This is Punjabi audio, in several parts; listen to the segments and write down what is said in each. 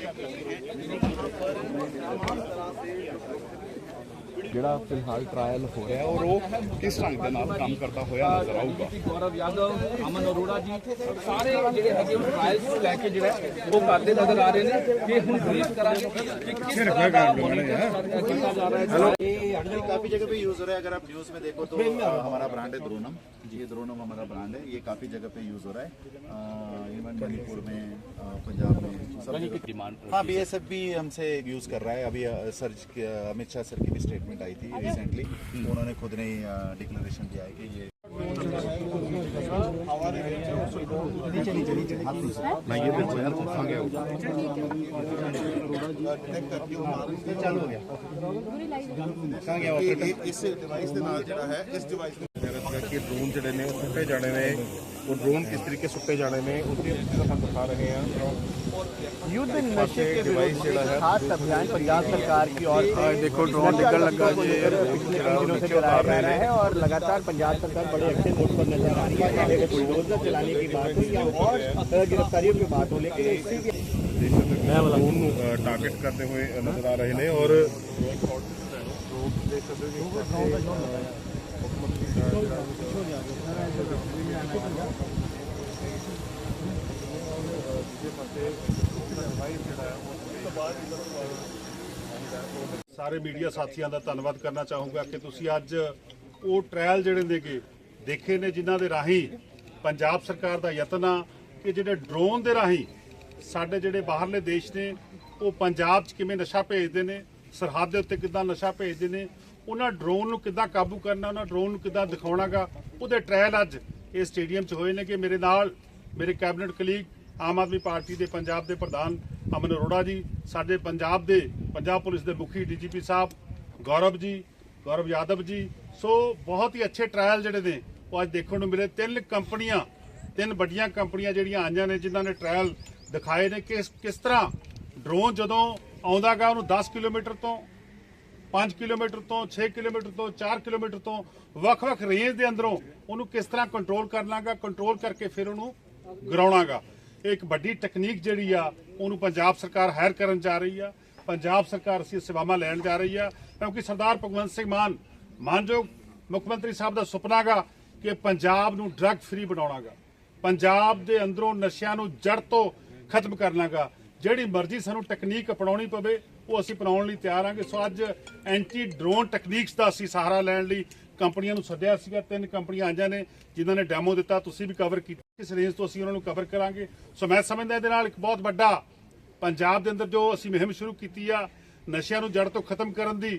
Thank you. ਜਿਹੜਾ ਫਿਲਹਾਲ ਟ੍ਰਾਇਲ ਹੋ ਰਿਹਾ ਔਰ ਉਹ ਕਿਸ ਢੰਗ ਦੇ ਨਾਲ ਕੰਮ ਕਰਦਾ ਹੋਇਆ ਨਜ਼ਰ ਆਊਗਾ ਗੌਰਵ ਯਾਦਵ ਅਮਨ ਅਰੋੜਾ ਜੀ ਸਾਰੇ ਜਿਹੜੇ ਹੈਗੇ ਉਹ ਟ੍ਰਾਇਲਸ ਨੂੰ ਲੈ ਕੇ ਜਿਹੜਾ ਹੈ ਉਹ ਕਰਦੇ ਨਜ਼ਰ ਆ ਰਹੇ ਨੇ ਕਿ ਹੁਣ ਬਰੀਫ ਕਰਾਂਗੇ ਕਿ ਕਿਸ ਤਰ੍ਹਾਂ ਦਾ ਮੋਨੀਟਰ ਕੀਤਾ ਜਾ ਰਿਹਾ ਹੈ ये काफी जगह पे यूज हो रहा है अगर आप न्यूज में देखो तो अ, हमारा ब्रांड है द्रोनम जी ये द्रोनम हमारा ब्रांड है ये काफी जगह पे यूज हो रहा है इवन मणिपुर में अ, पंजाब में सब जगह डिमांड हाँ बीएसएफ भी हमसे यूज कर रहा है अभी अ, सर की- अ, अमित शाह सर की भी स्टेटमेंट आई थी रिसेंटली उन्होंने खुद ने डिक्लेरेशन दिया है कि ये ਮੈਂ ਇਹ ਵਿੱਚ ਯਾਰ ਦੱਸਾਂਗੇ कहाँ गया इस डिवाइस के नाल जड़ा है इस डिवाइस ਕਿ ਡਰੋਨ ਜਿਹੜੇ ਨੇ ਉਹ ਸੁੱਟੇ ਜਾਣੇ ਨੇ वो ड्रोन किस तरीके सुटे जाने में उसके हम दिखा रहे हैं युद्ध नशे के विरोध में खास अभियान पंजाब सरकार की ओर से हाँ, देखो ड्रोन निकल लगा पिछले दिनों से चलाया जा रहा है और लगातार पंजाब सरकार बड़े अच्छे मोड पर नज़र आ रही है बुलडोजर चलाने की बात हो या और गिरफ्तारियों की बात हो लेकिन इसी के ड्रोन टारगेट करते हुए नज़र आ रहे हैं और तो ਸਾਰੇ ਮੀਡੀਆ ਸਾਥੀਆਂ ਦਾ ਧੰਨਵਾਦ ਕਰਨਾ ਚਾਹੂੰਗਾ ਕਿ ਤੁਸੀਂ ਅੱਜ ਉਹ ਟ੍ਰਾਇਲ ਜਿਹੜੇ ਨੇਗੇ ਦੇਖੇ ਨੇ ਜਿਨ੍ਹਾਂ ਦੇ ਰਾਹੀਂ ਪੰਜਾਬ ਸਰਕਾਰ ਦਾ ਯਤਨ ਆ ਕਿ ਜਿਹੜੇ ਡਰੋਨ ਦੇ ਰਾਹੀਂ ਸਾਡੇ ਜਿਹੜੇ ਬਾਹਰਲੇ ਦੇਸ਼ ਨੇ, ਉਹ ਪੰਜਾਬ 'ਚ ਕਿਵੇਂ ਨਸ਼ਾ ਭੇਜਦੇ ਨੇ, ਸਰਹੱਦ ਦੇ ਉੱਤੇ ਕਿੱਦਾਂ ਨਸ਼ਾ ਭੇਜਦੇ ਨੇ ਉਹਨਾਂ ਡਰੋਨ ਨੂੰ ਕਿੱਦਾਂ ਕਾਬੂ ਕਰਨਾ, ਉਹਨਾਂ ਡਰੋਨ ਨੂੰ ਕਿੱਦਾਂ ਦਿਖਾਉਣਾਗਾ, ਉਹਦੇ ਟ੍ਰਾਇਲ ਅੱਜ ਇਹ ਸਟੇਡੀਅਮ 'ਚ ਹੋਏ ਨੇ ਕਿ ਮੇਰੇ ਨਾਲ ਮੇਰੇ cabinet colleague Aam Aadmi Party ਦੇ ਪੰਜਾਬ ਦੇ ਪ੍ਰਧਾਨ ਅਮਨ ਅਰੋੜਾ ਜੀ, ਸਾਡੇ ਪੰਜਾਬ ਦੇ ਪੰਜਾਬ ਪੁਲਿਸ ਦੇ ਮੁਖੀ ਡੀਜੀਪੀ ਸਾਹਿਬ ਗੌਰਵ ਜੀ, ਗੌਰਵ ਯਾਦਵ ਜੀ। ਸੋ ਬਹੁਤ ਹੀ ਅੱਛੇ ਟ੍ਰਾਇਲ ਜਿਹੜੇ ਨੇ, ਉਹ ਅੱਜ ਦੇਖਣ ਨੂੰ ਮਿਲੇ। ਤਿੰਨ ਕੰਪਨੀਆਂ, ਤਿੰਨ ਵੱਡੀਆਂ ਕੰਪਨੀਆਂ ਜਿਹੜੀਆਂ ਆਈਆਂ ਨੇ, ਜਿਨ੍ਹਾਂ ਨੇ ਟ੍ਰਾਇਲ ਦਿਖਾਏ ਨੇ। ਕਿ ਕਿਸ ਕਿਸ ਤਰ੍ਹਾਂ ਡਰੋਨ ਜਦੋਂ ਆਉਂਦਾਗਾ ਉਹਨੂੰ 10 ਕਿਲੋਮੀਟਰ ਤੋਂ 5 ਕਿਲੋਮੀਟਰ ਤੋਂ 6 ਕਿਲੋਮੀਟਰ ਤੋਂ 4 ਕਿਲੋਮੀਟਰ ਤੋਂ ਵੱਖ-ਵੱਖ ਰੇਂਜ ਦੇ ਅੰਦਰੋਂ ਉਹਨੂੰ ਕਿਸ ਤਰ੍ਹਾਂ ਕੰਟਰੋਲ ਕਰਨਾਗਾ ਕੰਟਰੋਲ ਕਰਕੇ ਫਿਰ ਉਹਨੂੰ ਗਰਾਉਣਾਗਾ। ਇਹ ਇੱਕ ਵੱਡੀ ਟੈਕਨੀਕ ਜਿਹੜੀ ਆ, ਉਹਨੂੰ ਪੰਜਾਬ ਸਰਕਾਰ ਹਾਇਰ ਕਰਨ ਜਾ ਰਹੀ ਆ। ਪੰਜਾਬ ਸਰਕਾਰ ਅਸੀਂ ਸੇਵਾਵਾਂ ਲੈਣ ਜਾ ਰਹੀ ਆ। ਕਿਉਂਕਿ ਸਰਦਾਰ ਭਗਵੰਤ ਸਿੰਘ ਮਾਨ, ਮਾਨਯੋਗ ਮੁੱਖ ਮੰਤਰੀ ਸਾਹਿਬ ਦਾ ਸੁਪਨਾਗਾ ਕਿ ਪੰਜਾਬ ਨੂੰ ਡਰੱਗ ਫ੍ਰੀ ਬਣਾਉਣਾਗਾ। ਪੰਜਾਬ ਦੇ ਅੰਦਰੋਂ ਨਸ਼ਿਆਂ ਨੂੰ ਜੜ ਤੋਂ ਖਤਮ ਕਰਨਾਗਾ। ਜਿਹੜੀ ਮਰਜ਼ੀ ਸਾਨੂੰ ਟੈਕਨੀਕ ਅਪਣਾਉਣੀ ਪਵੇ ਉਹ ਅਸੀਂ ਅਪਣਾਉਣ ਲਈ ਤਿਆਰ ਆਂਗੇ। ਸੋ ਅੱਜ ਐਂਟੀ ਡਰੋਨ ਟੈਕਨੀਕਸ ਦਾ ਅਸੀਂ ਸਹਾਰਾ ਲੈਣ ਲਈ ਕੰਪਨੀਆਂ ਨੂੰ ਸੱਦਿਆ ਸੀਗਾ। ਤਿੰਨ ਕੰਪਨੀਆਂ ਆਈਆਂ ਨੇ ਜਿਨ੍ਹਾਂ ਨੇ ਡੈਮੋ ਦਿੱਤਾ। ਤੁਸੀਂ ਵੀ ਕਵਰ ਕੀਤਾ। ਇਸ ਰੇਂਜ ਤੋਂ ਅਸੀਂ ਉਹਨਾਂ ਨੂੰ ਕਵਰ ਕਰਾਂਗੇ। ਸੋ ਮੈਂ ਸਮਝਦਾ ਇਹਦੇ ਨਾਲ ਇੱਕ ਬਹੁਤ ਵੱਡਾ ਪੰਜਾਬ ਦੇ ਅੰਦਰ ਜੋ ਅਸੀਂ ਮੁਹਿੰਮ ਸ਼ੁਰੂ ਕੀਤੀ ਆ, ਨਸ਼ਿਆਂ ਨੂੰ ਜੜ ਤੋਂ ਖਤਮ ਕਰਨ ਦੀ,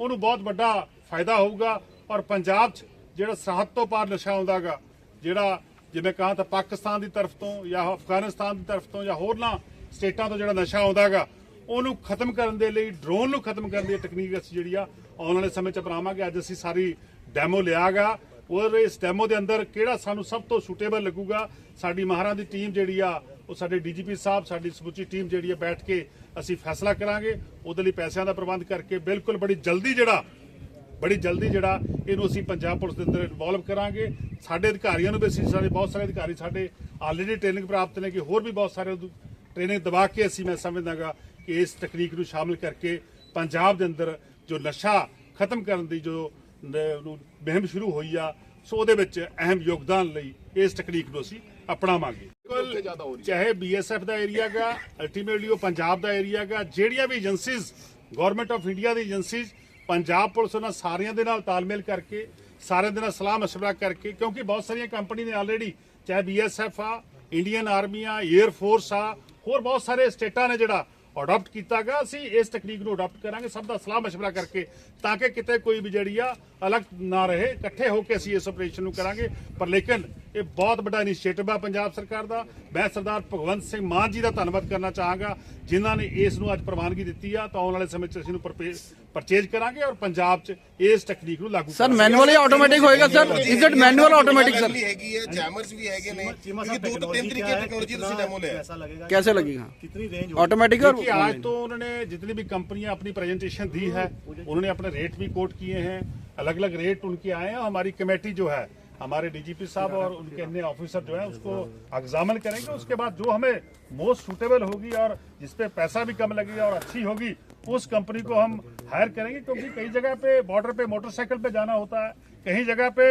ਉਹਨੂੰ ਬਹੁਤ ਵੱਡਾ ਫਾਇਦਾ ਹੋਊਗਾ। ਔਰ ਪੰਜਾਬ 'ਚ ਜਿਹੜਾ ਸਰਹੱਦ ਤੋਂ ਪਾਰ ਨਸ਼ਾ ਆਉਂਦਾਗਾ, ਜਿਹੜਾ ਜਿਵੇਂ ਕਹਾਂ ਤਾਂ ਪਾਕਿਸਤਾਨ ਦੀ ਤਰਫ ਤੋਂ ਜਾਂ ਅਫਗਾਨਿਸਤਾਨ ਦੀ ਤਰਫ ਤੋਂ ਜਾਂ ਹੋਰਨਾਂ ਸਟੇਟਾਂ ਤੋਂ ਜਿਹੜਾ ਨਸ਼ਾ ਆਉਂਦਾਗਾ ਉਹਨੂੰ ਖਤਮ ਕਰਨ ਦੇ ਲਈ ਡਰੋਨ ਨੂੰ ਖਤਮ ਕਰਨ ਦੀ ਤਕਨੀਕ ਅਸੀਂ ਜਿਹੜੀ ਆ ਆਉਣ ਵਾਲੇ ਸਮੇਂ 'ਚ ਅਪਣਾਵਾਂਗੇ। ਅੱਜ ਅਸੀਂ ਸਾਰੀ ਡੈਮੋ ਲਿਆਗਾ। ਔਰ ਇਸ ਡੈਮੋ ਦੇ ਅੰਦਰ ਕਿਹੜਾ ਸਾਨੂੰ ਸਭ ਤੋਂ ਸੂਟੇਬਲ ਲੱਗੂਗਾ? ਸਾਡੀ ਮਹਾਰਾਂ ਦੀ ਟੀਮ ਜਿਹੜੀ ਆ, ਉਹ ਸਾਡੇ ਡੀਜੀਪੀ ਸਾਹਿਬ, ਸਾਡੀ ਸਮੁੱਚੀ ਟੀਮ ਜਿਹੜੀ ਆ ਬੈਠ ਕੇ ਅਸੀਂ ਫੈਸਲਾ ਕਰਾਂਗੇ। ਉਹਦੇ ਲਈ ਪੈਸਿਆਂ ਦਾ ਪ੍ਰਬੰਧ ਕਰਕੇ ਬਿਲਕੁਲ ਬੜੀ ਜਲਦੀ ਜਿਹੜਾ, ਬੜੀ ਜਲਦੀ ਜਿਹੜਾ ਇਹਨੂੰ ਅਸੀਂ ਪੰਜਾਬ ਪੁਲਿਸ ਦੇ ਅੰਦਰ ਇਨਵੋਲਵ ਕਰਾਂਗੇ। ਸਾਡੇ ਅਧਿਕਾਰੀਆਂ ਨੂੰ ਵੀ ਅਸੀਂ ਸਾਡੇ ਬਹੁਤ ਸਾਰੇ ਅਧਿਕਾਰੀ ਸਾਡੇ ਆਲਰੇਡੀ ਟ੍ਰੇਨਿੰਗ ਪ੍ਰਾਪਤ ਨੇ ਕਿ ਹੋਰ ਵੀ ਬਹੁਤ ਸਾਰੇ ਟ੍ਰੇਨਿੰਗ ਦਵਾ ਕੇ ਅਸੀਂ ਮੈਂ ਸਮਝਦਾਗਾ ਕਿ ਇਸ ਤਕਨੀਕ ਨੂੰ ਸ਼ਾਮਲ ਕਰਕੇ ਪੰਜਾਬ ਦੇ ਅੰਦਰ ਜੋ ਨਸ਼ਾ ਖਤਮ ਕਰਨ ਦੀ ਜੋ ਮੁਹਿੰਮ ਸ਼ੁਰੂ ਹੋਈ ਆ ਸੋ ਉਹਦੇ ਵਿੱਚ ਅਹਿਮ ਯੋਗਦਾਨ ਲਈ ਇਸ ਤਕਨੀਕ ਨੂੰ ਅਸੀਂ ਅਪਣਾਵਾਂਗੇ। ਚਾਹੇ ਬੀਐਸਐਫ ਦਾ ਏਰੀਆ ਗਾ ਅਲਟੀਮੇਟਲੀ ਉਹ ਪੰਜਾਬ ਦਾ ਏਰੀਆ ਗਾ ਜਿਹੜੀਆਂ ਵੀ ਏਜੰਸੀਜ਼ ਗਵਰਨਮੈਂਟ ਆਫ ਇੰਡੀਆ ਦੀ ਏਜੰਸੀਜ਼ ਪੰਜਾਬ ਪੁਲਿਸ ਉਹਨਾਂ ਸਾਰਿਆਂ ਦੇ ਨਾਲ ਤਾਲਮੇਲ ਕਰਕੇ ਸਾਰਿਆਂ ਦੇ ਨਾਲ ਸਲਾਹ ਮਸ਼ਵਰਾ ਕਰਕੇ ਕਿਉਂਕਿ ਬਹੁਤ ਸਾਰੀਆਂ ਕੰਪਨੀ ਨੇ ਆਲਰੇਡੀ ਚਾਹੇ ਬੀਐਸਐਫ ਆ ਇੰਡੀਅਨ ਆਰਮੀ ਆ 에ਅਰ ਫੋਰਸ ਆ ਹੋਰ ਬਹੁਤ ਸਾਰੇ ਸਟੇਟਾਂ ਨੇ ਜਿਹੜਾ ਅਡਾਪਟ ਕੀਤਾਗਾ ਅਸੀਂ ਇਸ ਤਕਨੀਕ ਨੂੰ ਅਡਾਪਟ ਕਰਾਂਗੇ। ਸਭ ਦਾ ਸਲਾਹ ਮਸ਼ਵਰਾ ਕਰਕੇ, ਤਾਂ ਕਿ ਕਿਤੇ ਕੋਈ ਵੀ ਜਿਹੜੀ ਆ ਅਲੱਗ ਨਾ ਰਹੇ ਇਕੱਠੇ ਹੋ ਕੇ ਅਸੀਂ ਇਸ ਆਪਰੇਸ਼ਨ ਨੂੰ ਕਰਾਂਗੇ ਪਰ ਲੇਕਿਨ ਇਹ ਬਹੁਤ ਵੱਡਾ ਇਨੀਸ਼ੀਏਟਿਵ ਆ ਪੰਜਾਬ ਸਰਕਾਰ ਦਾ ਮੈਂ ਸਰਦਾਰ ਭਗਵੰਤ ਸਿੰਘ ਮਾਨ ਜੀ ਦਾ ਧੰਨਵਾਦ ਕਰਨਾ ਚਾਹਾਂਗਾ ਜਿਨ੍ਹਾਂ ਨੇ ਇਸ ਨੂੰ ਅੱਜ ਪ੍ਰਵਾਨਗੀ ਦਿੱਤੀ ਆ ਤਾਂ ਆਉਣ ਵਾਲੇ ਸਮੇਂ 'ਚ ਅਸੀਂ ਨੂੰ ਪਰਚੇਜ ਕਰਾਂਗੇ ਔਰ ਪੰਜਾਬ 'ਚ ਇਸ ਟੈਕਨੀਕ ਨੂੰ ਲਾਗੂ ਸਰ ਕਰਾਂਗੇ ਮੈਨੂਅਲ ਜਾਂ ਆਟੋਮੈਟਿਕ ਹੋਏਗਾ sir is it manual automatic sir ਵੀ ਹੈਗੀ ਹੈ ਜੈਮਰਸ ਵੀ ਹੈਗੇ ਨੇ ਕਿਉਂਕਿ ਦੋ ਤੋਂ ਤਿੰਨ ਤਰੀਕੇ ਦੀ ਟੈਕਨੋਲੋਜੀ ਤੁਸੀਂ ਡੈਮੋ ਲਿਆ कैसे लगेगा कितनी रेंज ऑटोमेटिक और देखिए आज तो उन्होंने जितनी भी कंपनियां अपनी प्रेजेंटेशन दी है उन्होंने अपने रेट भी कोट किए हैं अलग अलग रेट उनके आए हैं हमारी कमेटी जो है हमारे डीजीपी साहब और उनके अन्य ऑफिसर जो है उसको एग्जामिन करेंगे। उसके बाद जो हमें मोस्ट सुटेबल होगी और जिसपे पैसा भी कम लगेगा और अच्छी होगी उस कंपनी को हम हायर करेंगे। क्योंकि कई जगह पे बॉर्डर पे मोटरसाइकिल पे जाना होता है कहीं जगह पे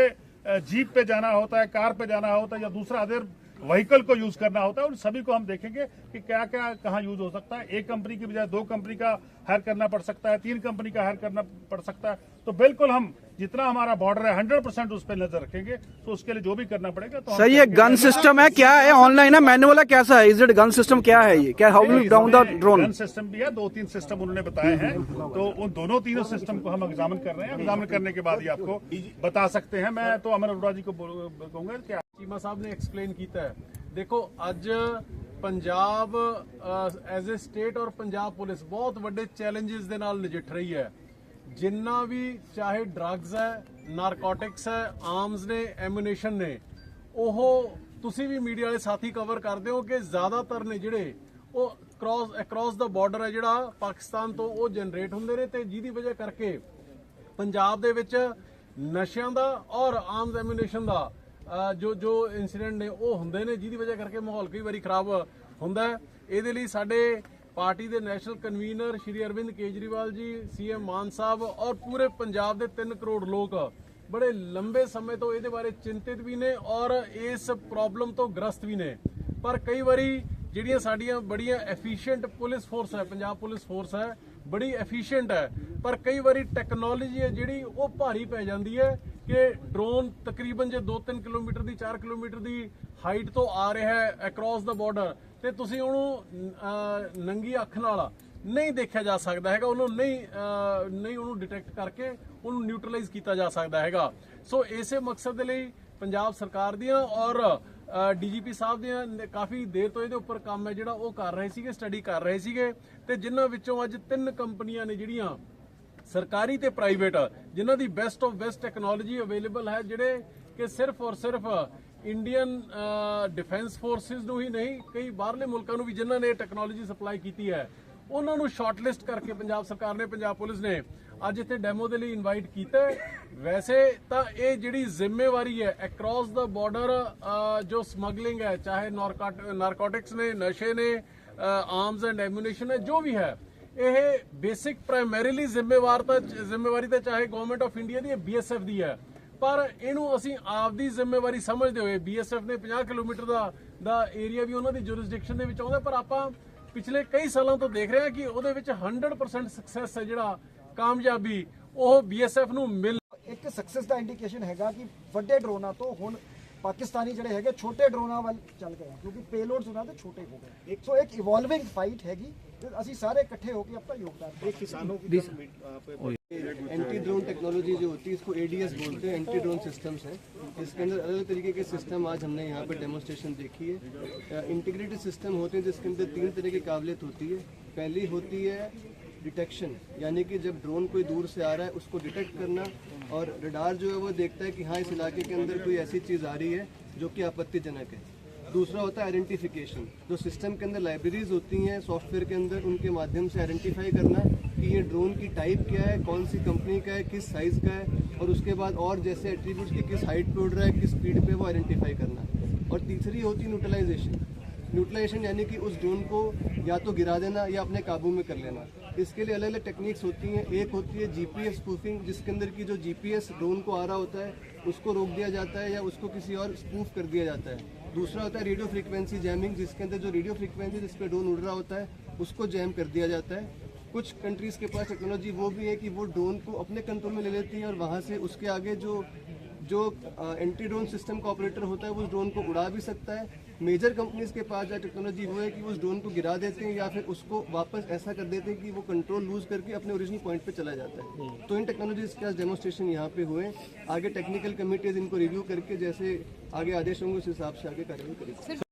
जीप पे जाना होता है कार पे जाना होता है या दूसरा अदर व्हीकल को यूज़ करना होता है उन सभी को हम देखेंगे कि क्या क्या कहाँ यूज़ हो सकता है। एक कंपनी की बजाय दो कंपनी का हायर करना पड़ सकता है तीन कंपनी का हायर करना पड़ सकता है। तो बिल्कुल हम जितना हमारा बॉर्डर है हंड्रेड परसेंट उस पर नज़र रखेंगे तो उसके लिए जो भी करना पड़ेगा तो सर ये गन सिस्टम है क्या है ऑनलाइन है मैनुअल है कैसा है इज़ इट गन सिस्टम क्या है ये क्या how down the drone gun system भी है दो तीन सिस्टम उन्होंने बताए हैं। तो उन दोनों तीनों सिस्टम को हम एग्जामिन कर रहे हैं। एग्जामिन करने के बाद ही आपको बता सकते हैं। मैं तो अमर अरोड़ा जी को कहूँगा कि ਚੀਮਾ ਸਾਹਿਬ ਨੇ ਐਕਸਪਲੇਨ ਕੀਤਾ ਹੈ। ਦੇਖੋ, ਅੱਜ ਪੰਜਾਬ ਐਜ਼ ਅ ਸਟੇਟ ਔਰ ਪੰਜਾਬ ਪੁਲਿਸ ਬਹੁਤ ਵੱਡੇ ਚੈਲੰਜਸ ਦੇ ਨਾਲ ਨਜਿੱਠ ਰਹੀ ਹੈ। ਜਿੰਨਾ ਵੀ ਚਾਹੇ ਡਰੱਗਸ ਹੈ ਨਾਰਕੋਟਿਕਸ ਹੈ ਆਰਮਸ ਨੇ ਐਮੂਨੇਸ਼ਨ ਨੇ, ਉਹ ਤੁਸੀਂ ਵੀ ਮੀਡੀਆ ਵਾਲੇ ਸਾਥੀ ਕਵਰ ਕਰਦੇ ਹੋ ਕਿ ਜ਼ਿਆਦਾਤਰ ਨੇ ਜਿਹੜੇ ਉਹ ਕ੍ਰਾਸ ਅਕ੍ਰਾਸ ਦਾ ਬਾਰਡਰ ਹੈ ਜਿਹੜਾ ਪਾਕਿਸਤਾਨ ਤੋਂ ਉਹ ਜਨਰੇਟ ਹੁੰਦੇ ਨੇ ਤੇ ਜਿਹਦੀ ਵਜ੍ਹਾ ਕਰਕੇ ਪੰਜਾਬ ਦੇ ਵਿੱਚ ਨਸ਼ਿਆਂ ਦਾ ਔਰ ਆਰਮਸ ਐਮੂਨੇਸ਼ਨ ਦਾ ਜੋ ਜੋ ਇਨਸੀਡੈਂਟ ਨੇ, ਉਹ ਹੁੰਦੇ ਨੇ, ਜਿਹਦੀ ਵਜ੍ਹਾ ਕਰਕੇ ਮਾਹੌਲ ਕਈ ਵਾਰੀ ਖਰਾਬ ਹੁੰਦਾ ਹੈ। ਇਹਦੇ ਲਈ ਸਾਡੇ ਪਾਰਟੀ ਦੇ national convener Shri Arvind Kejriwal ji CM Mann ਸਾਹਿਬ ਔਰ ਪੂਰੇ ਪੰਜਾਬ ਦੇ 3 ਕਰੋੜ ਲੋਕ ਬੜੇ ਲੰਬੇ ਸਮੇਂ ਤੋਂ ਇਹਦੇ ਬਾਰੇ ਚਿੰਤਿਤ ਵੀ ਨੇ ਔਰ ਇਸ ਪ੍ਰੋਬਲਮ ਤੋਂ ਗ੍ਰਸਤ ਵੀ ਨੇ। ਪਰ ਕਈ ਵਾਰੀ ਜਿਹੜੀਆਂ ਸਾਡੀਆਂ ਬੜੀਆਂ ਐਫੀਸ਼ੀਐਂਟ ਪੁਲਿਸ ਫੋਰਸ ਹੈ, ਪੰਜਾਬ ਪੁਲਿਸ ਫੋਰਸ ਹੈ, ਬੜੀ ਐਫੀਸ਼ੀਐਂਟ ਹੈ। ਪਰ ਕਈ ਵਾਰੀ ਟੈਕਨੋਲੋਜੀ ਹੈ ਜਿਹੜੀ, ਉਹ ਭਾਰੀ ਪੈ ਜਾਂਦੀ ਹੈ। ਕਿ ਡਰੋਨ ਤਕਰੀਬਨ ਜੇ 2-3 ਕਿਲੋਮੀਟਰ ਦੀ 4 ਕਿਲੋਮੀਟਰ ਦੀ ਹਾਈਟ ਤੋਂ ਆ ਰਿਹਾ ਹੈ ਅਕ੍ਰੋਸ ਦਾ ਬਾਰਡਰ ਤੇ ਤੁਸੀਂ ਉਹਨੂੰ ਨੰਗੀ ਅੱਖ ਨਾਲ ਨਹੀਂ ਦੇਖਿਆ ਜਾ ਸਕਦਾ ਹੈਗਾ, ਉਹਨੂੰ ਨਹੀਂ ਨਹੀਂ ਉਹਨੂੰ ਡਿਟੈਕਟ ਕਰਕੇ ਉਹਨੂੰ ਨਿਊਟਰਲਾਈਜ਼ ਕੀਤਾ ਜਾ ਸਕਦਾ ਹੈਗਾ। ਸੋ ਇਸੇ ਮਕਸਦ ਦੇ ਲਈ ਪੰਜਾਬ ਸਰਕਾਰ ਦੀਆਂ ਔਰ ਡੀਜੀਪੀ ਸਾਹਿਬ ਦੀਆਂ ਕਾਫੀ ਦੇਰ ਤੋਂ ਇਹਦੇ ਉੱਪਰ ਕੰਮ ਹੈ ਜਿਹੜਾ ਉਹ ਕਰ ਰਹੇ ਸੀਗੇ ਸਟੱਡੀ ਕਰ ਰਹੇ ਸੀਗੇ, ਤੇ ਜਿਨ੍ਹਾਂ ਵਿੱਚੋਂ ਅੱਜ ਤਿੰਨ ਕੰਪਨੀਆਂ ਨੇ ਜਿਹੜੀਆਂ ਸਰਕਾਰੀ ਤੇ ਪ੍ਰਾਈਵੇਟ, ਜਿਨ੍ਹਾਂ ਦੀ best of best technology available ਹੈ, ਜਿਹੜੇ ਕਿ ਸਿਰਫ ਔਰ ਸਿਰਫ ਇੰਡੀਅਨ ਡਿਫੈਂਸ ਫੋਰਸਿਸ ਨੂੰ ਹੀ ਨਹੀਂ, ਕਈ ਬਾਹਰਲੇ ਮੁਲਕਾਂ ਨੂੰ ਵੀ ਜਿਨ੍ਹਾਂ ਨੇ ਟੈਕਨੋਲੋਜੀ ਸਪਲਾਈ ਕੀਤੀ ਹੈ, ਉਹਨਾਂ ਨੂੰ ਸ਼ਾਰਟਲਿਸਟ ਕਰਕੇ ਪੰਜਾਬ ਸਰਕਾਰ ਨੇ, ਪੰਜਾਬ ਪੁਲਿਸ ਨੇ ਅੱਜ ਇੱਥੇ ਡੈਮੋ ਦੇ ਲਈ ਇਨਵਾਈਟ ਕੀਤਾ ਵੈਸੇ ਤਾਂ ਇਹ ਜਿਹੜੀ ਜ਼ਿੰਮੇਵਾਰੀ ਹੈ ਅਕ੍ਰੋਸ ਦਾ ਬਾਰਡਰ ਜੋ ਸਮਗਲਿੰਗ ਹੈ, ਚਾਹੇ ਨਾਰਕੋਟਿਕਸ ਨੇ, ਨਸ਼ੇ ਨੇ ਆਰਮਸ ਐਂਡ ਐਮੂਨੇਸ਼ਨ ਹੈ ਜੋ ਵੀ ਹੈ ਇਹ ਬੇਸਿਕ ਪ੍ਰਾਇਮਰੀਲੀ ਜ਼ਿੰਮੇਵਾਰ ਤਾਂ ਜ਼ਿੰਮੇਵਾਰੀ ਤਾਂ ਚਾਹੇ ਗਵਰਨਮੈਂਟ ਆਫ ਇੰਡੀਆ ਦੀ ਹੈ ਬੀਐਸਐਫ ਦੀ ਹੈ। ਪਰ ਇਹਨੂੰ ਅਸੀਂ ਆਪਦੀ ਜ਼ਿੰਮੇਵਾਰੀ ਸਮਝਦੇ ਹੋਏ ਬੀਐਸਐਫ ਨੇ 50 ਕਿਲੋਮੀਟਰ ਦਾ ਦਾ ਏਰੀਆ ਵੀ ਉਹਨਾਂ ਦੀ ਜੁਰਿਸਡਿਕਸ਼ਨ ਦੇ ਵਿੱਚ ਆਉਂਦਾ ਪਰ ਆਪਾਂ ਪਿਛਲੇ ਕਈ ਸਾਲਾਂ ਤੋਂ ਦੇਖ ਰਹੇ ਹਾਂ ਕਿ ਉਹਦੇ ਵਿੱਚ 100% ਸਕਸੈਸ ਹੈ ਜਿਹੜਾ ਕਾਮਯਾਬੀ, ਉਹ ਬੀਐਸਐਫ ਨੂੰ ਮਿਲ ਇੱਕ ਸਕਸੈਸ ਦਾ ਇੰਡੀਕੇਸ਼ਨ ਹੈਗਾ ਕਿ ਵੱਡੇ ਡਰੋਨਾਂ ਤੋਂ ਹੁਣ ਪਾਕਿਸਤਾਨੀ ਜਿਹੜੇ ਹੈਗੇ ਛੋਟੇ ਡਰੋਨਾਂ ਵੱਲ ਚੱਲ ਗਏ ਆ, ਕਿਉਂਕਿ ਪੇਲੋਡਸ ਉਹਨਾਂ ਦੇ ਛੋਟੇ ਹੋ ਗਏ ਸੋ ਇੱਕ ਇਵੋਲਵਿੰਗ ਫਾਈਟ ਹੈਗੀ ਤੇ ਅਸੀਂ ਸਾਰੇ ਇਕੱਠੇ ਹੋ ਕੇ ਆਪਣਾ ਯੋਗਦਾਨ ਦੇं। किसानों की एंटी ड्रोन टेक्नोलॉजी जो होती है इसको एडीएस बोलते हैं एंटी ड्रोन सिस्टम्स है इसके अंदर अलग अलग तरीके के सिस्टम आज हमने यहाँ पर डेमोस्ट्रेशन देखी है इंटीग्रेटेड सिस्टम होते हैं जिसके अंदर तीन तरह की काबिलियत होती है पहली होती है डिटेक्शन यानी कि जब ड्रोन कोई दूर से आ रहा है उसको डिटेक्ट करना और रडार जो है वो देखता है कि हाँ इस इलाके के अंदर कोई ऐसी चीज़ आ रही है जो कि आपत्तिजनक है। दूसरा होता है आइडेंटिफिकेशन जो सिस्टम के अंदर लाइब्रेरीज होती हैं सॉफ्टवेयर के अंदर उनके माध्यम से आइडेंटिफाई करना कि ये ड्रोन की टाइप क्या है, कौन सी कंपनी का है, किस साइज़ का है, और उसके बाद और जैसे एट्रीब्यूट्स की किस हाइट पर उड़ रहा है, किस स्पीड पे वो आइडेंटिफाई करना। और तीसरी होती है न्यूट्रलाइजेशन न्यूट्रलाइजेशन यानी कि उस ड्रोन को या तो गिरा देना या अपने काबू में कर लेना। इसके लिए अलग अलग टेक्निक्स होती हैं। एक होती है जीपीएस स्पूफिंग जिसके अंदर की जो जीपीएस ड्रोन को आ रहा होता है, उसको रोक दिया जाता है या उसको किसी और स्पूफ कर दिया जाता है। दूसरा होता है रेडियो फ्रीक्वेंसी जैमिंग जिसके अंदर जो रेडियो फ्रीक्वेंसी जिस पे ड्रोन उड़ रहा होता है, उसको जैम कर दिया जाता है। कुछ कंट्रीज़ के पास टेक्नोलॉजी वो भी है कि वो ड्रोन को अपने कंट्रोल में ले लेती है और वहाँ से उसके आगे जो जो एंटी ड्रोन सिस्टम का ऑपरेटर होता है वो उस ड्रोन को उड़ा भी सकता है। मेजर कंपनीज़ के पास जो टेक्नोलॉजी वो है कि वो उस ड्रोन को गिरा देते हैं या फिर उसको वापस ऐसा कर देते हैं कि वो कंट्रोल लूज करके अपने ओरिजिनल पॉइंट पे चला जाता है। तो इन टेक्नोलॉजीज़ के आज डेमोस्ट्रेशन यहाँ पे हुए आगे टेक्निकल कमिटीज इनको रिव्यू करके जैसे आगे आदेश होंगे उस हिसाब से आगे कार्रवाई करेगी।